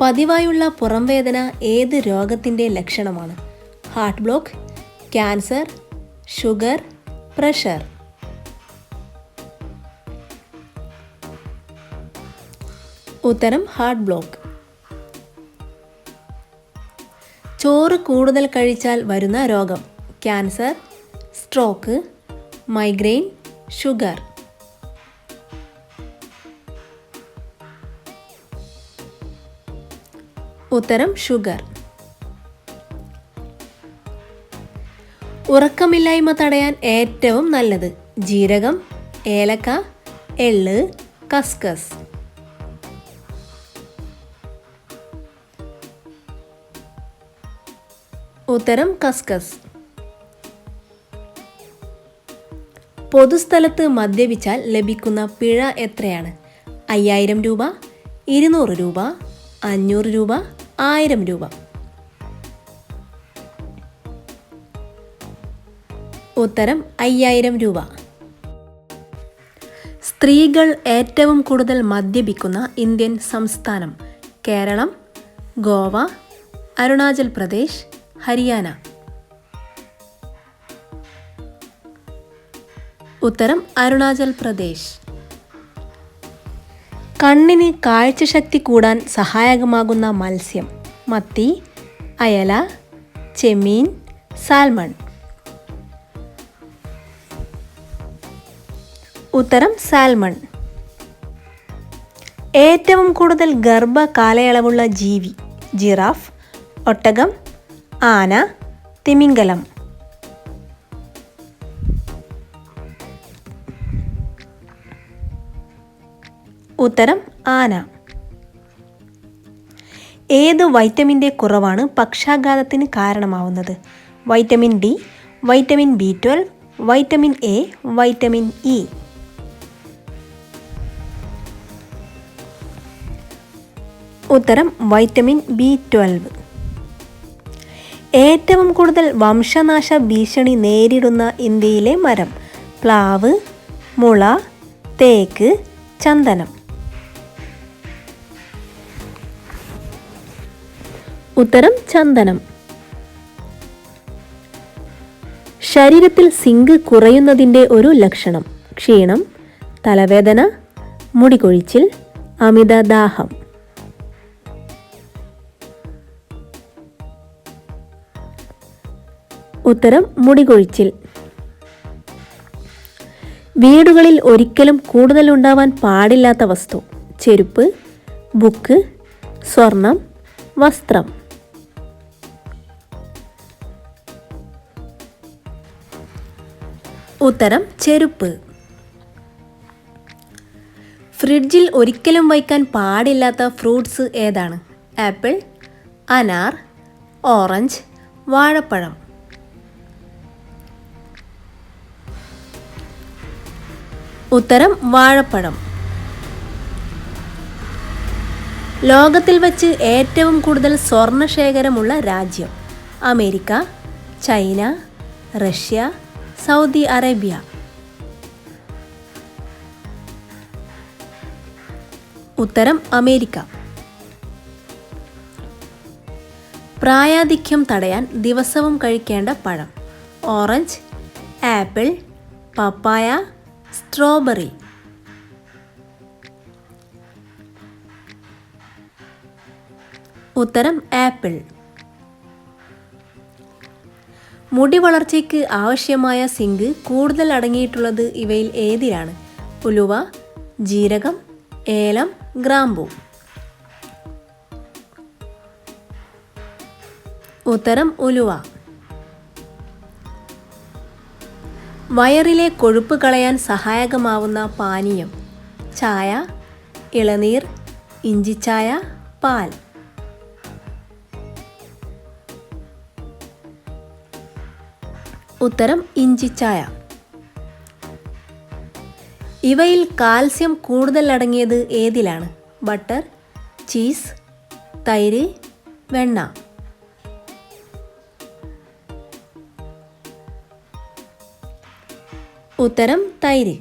പതിവായുള്ള പുറംവേദന ഏത് രോഗത്തിന്റെ ലക്ഷണമാണ്? Heart block cancer sugar pressure. ഉത്തരം ഹാർട്ട് ബ്ലോക്ക്. ചോറ് കൂടുതൽ കഴിച്ചാൽ വരുന്ന രോഗം. Cancer stroke migraine sugar. ഉത്തരം ഷുഗർ. ഉറക്കമില്ലായ്മ തടയാൻ ഏറ്റവും നല്ലത് ജീരകം ഏലക്ക എള്ള് കസ്കസ്. ഉത്തരം കസ്കസ്. പൊതുസ്ഥലത്ത് മദ്യപിച്ചാൽ ലഭിക്കുന്ന പിഴ എത്രയാണ്? അയ്യായിരം രൂപ ഇരുന്നൂറ് രൂപ അഞ്ഞൂറ് രൂപ ആയിരം രൂപ. ഉത്തരം അയ്യായിരം രൂപ. സ്ത്രീകൾ ഏറ്റവും കൂടുതൽ മദ്യപിക്കുന്ന ഇന്ത്യൻ സംസ്ഥാനം കേരളം ഗോവ അരുണാചൽ പ്രദേശ് ഹരിയാന. ഉത്തരം അരുണാചൽ പ്രദേശ്. കണ്ണിന് കാഴ്ചശക്തി കൂടാൻ സഹായകമാകുന്ന മത്സ്യം. മത്തി അയല ചെമ്മീൻ സാൽമൺ. ഉത്തരം സാൽമൺ. ഏറ്റവും കൂടുതൽ ഗർഭ കാലയളവുള്ള ജീവി ജിറാഫ് ഒട്ടകം ആന തിമിംഗലം. ഉത്തരം ആന. ഏത് വൈറ്റമിന്റെ കുറവാണ് പക്ഷാഘാതത്തിന് കാരണമാവുന്നത്? Vitamin D vitamin B twelve vitamin A vitamin E. ഉത്തരം വൈറ്റമിൻ ബി ട്വൽവ്. ഏറ്റവും കൂടുതൽ വംശനാശ ഭീഷണി നേരിടുന്ന ഇന്ത്യയിലെ മരം പ്ലാവ് മുള തേക്ക് ചന്ദനം. ഉത്തരം ചന്ദനം. ശരീരത്തിൽ സിങ്ക് കുറയുന്നതിന്റെ ഒരു ലക്ഷണം. ക്ഷീണം തലവേദന മുടികൊഴിച്ചിൽ അമിതദാഹം. ഉത്തരം മുടികൊഴിച്ചിൽ. വീടുകളിൽ ഒരിക്കലും കൂടുതൽ ഉണ്ടാവാൻ പാടില്ലാത്ത വസ്തു. ചെരുപ്പ് ബുക്ക് സ്വർണം വസ്ത്രം. ഉത്തരം ചെരുപ്പ്. ഫ്രിഡ്ജിൽ ഒരിക്കലും വയ്ക്കാൻ പാടില്ലാത്ത ഫ്രൂട്ട്സ് ഏതാണ്? ആപ്പിൾ അനാർ ഓറഞ്ച് വാഴപ്പഴം. ഉത്തരം വാഴപ്പഴം. ലോകത്തിൽ വച്ച് ഏറ്റവും കൂടുതൽ സ്വർണശേഖരമുള്ള രാജ്യം America China Russia Saudi Arabia. ഉത്തരം അമേരിക്ക. പ്രായാധിക്യം തടയാൻ ദിവസവും കഴിക്കേണ്ട പഴം. Orange apple papaya strawberry. ഉത്തരം ആപ്പിൾ. മുടി വളർച്ചയ്ക്ക് ആവശ്യമായ സിങ്ക് കൂടുതൽ അടങ്ങിയിട്ടുള്ളത് ഇവയിൽ ഏതിലാണ്? ഉലുവ ജീരകം ഏലം ഗ്രാമ്പു. ഉത്തരം ഉലുവ. വയറിലെ കൊഴുപ്പ് കളയാൻ സഹായകമാവുന്ന പാനീയം. ചായ ഇളനീർ ഇഞ്ചിച്ചായ പാൽ. ഉത്തരം ഇഞ്ചിച്ചായ ഇവയിൽ കാൽസ്യം കൂടുതൽ അടങ്ങിയത് ഏതിലാണ്? ബട്ടർ ചീസ് തൈര് വെണ്ണ. ഉത്തരം തൈര്.